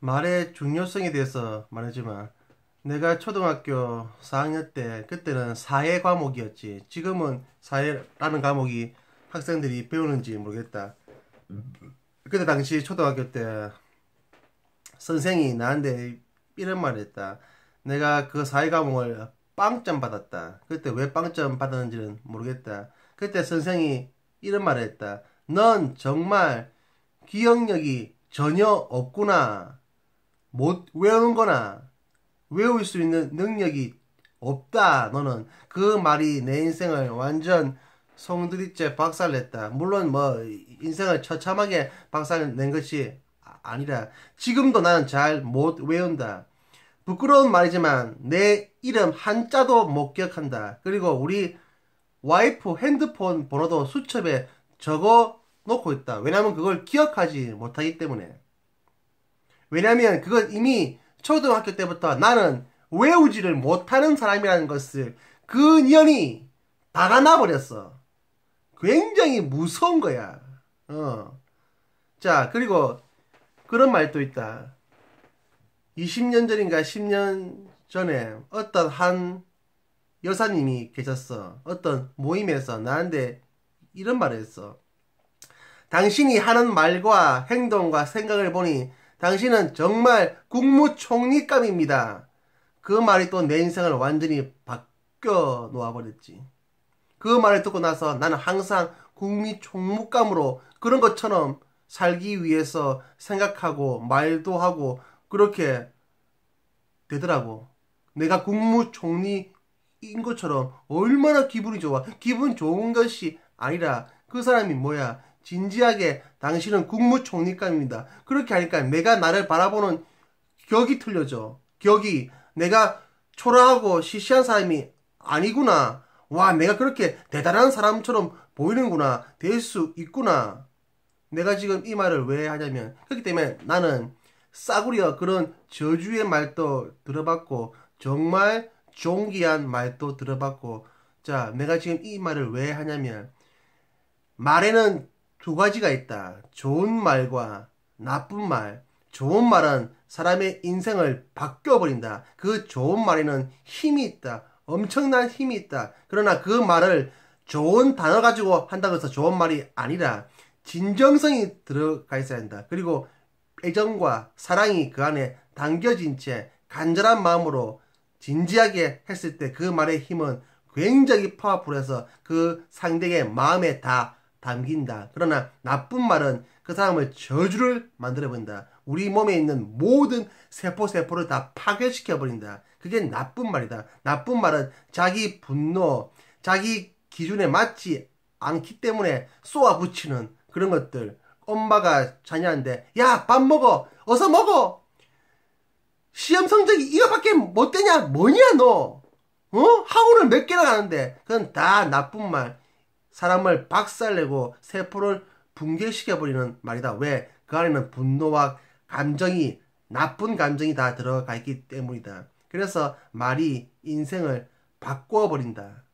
말의 중요성에 대해서 말하지만 내가 초등학교 4학년 때 그때는 사회 과목이었지. 지금은 사회라는 과목이 학생들이 배우는지 모르겠다. 그때 당시 초등학교 때 선생이 나한테 이런 말을 했다. 내가 그 사회 과목을 빵점 받았다. 그때 왜 빵점 받았는지는 모르겠다. 그때 선생이 이런 말을 했다. 넌 정말 기억력이 전혀 없구나. 못 외우는 거나 외울 수 있는 능력이 없다. 너는 그 말이 내 인생을 완전 송두리째 박살냈다. 물론 뭐 인생을 처참하게 박살낸 것이 아니라 지금도 나는 잘 못 외운다. 부끄러운 말이지만 내 이름 한자도 못 기억한다. 그리고 우리 와이프 핸드폰 번호도 수첩에 적어 놓고 있다. 왜냐하면 그걸 기억하지 못하기 때문에. 왜냐하면 그건 이미 초등학교 때부터 나는 외우지를 못하는 사람이라는 것을 그 년이 다가 나버렸어. 굉장히 무서운 거야. 어. 자, 그리고 그런 말도 있다. 20년 전인가 10년 전에 어떤 한 여사님이 계셨어. 어떤 모임에서 나한테 이런 말을 했어. 당신이 하는 말과 행동과 생각을 보니 당신은 정말 국무총리감입니다. 그 말이 또 내 인생을 완전히 바뀌어 놓아버렸지. 그 말을 듣고 나서 나는 항상 국무총무감으로 그런 것처럼 살기 위해서 생각하고 말도 하고 그렇게 되더라고. 내가 국무총리인 것처럼 얼마나 기분이 좋아. 기분 좋은 것이 아니라 그 사람이 뭐야. 진지하게 당신은 국무총리감입니다. 그렇게 하니까 내가 나를 바라보는 격이 틀려져. 격이 내가 초라하고 시시한 사람이 아니구나. 와, 내가 그렇게 대단한 사람처럼 보이는구나. 될 수 있구나. 내가 지금 이 말을 왜 하냐면, 그렇기 때문에 나는 싸구려 그런 저주의 말도 들어봤고, 정말 존귀한 말도 들어봤고, 자, 내가 지금 이 말을 왜 하냐면, 말에는 두 가지가 있다. 좋은 말과 나쁜 말. 좋은 말은 사람의 인생을 바뀌어버린다. 그 좋은 말에는 힘이 있다. 엄청난 힘이 있다. 그러나 그 말을 좋은 단어 가지고 한다고 해서 좋은 말이 아니라 진정성이 들어가 있어야 한다. 그리고 애정과 사랑이 그 안에 담겨진 채 간절한 마음으로 진지하게 했을 때 그 말의 힘은 굉장히 파워풀해서 그 상대의 마음에 다 담긴다. 그러나 나쁜 말은 그 사람을 저주를 만들어버린다. 우리 몸에 있는 모든 세포 세포를 다 파괴시켜 버린다. 그게 나쁜 말이다. 나쁜 말은 자기 분노, 자기 기준에 맞지 않기 때문에 쏘아 붙이는 그런 것들. 엄마가 자녀한테 야 밥 먹어 어서 먹어 시험 성적이 이거밖에 못 되냐 뭐냐 너 어? 학원을 몇 개나 가는데 그건 다 나쁜 말 사람을 박살내고 세포를 붕괴시켜버리는 말이다. 왜? 그 안에는 분노와 감정이, 나쁜 감정이 다 들어가 있기 때문이다. 그래서 말이 인생을 바꾸어버린다.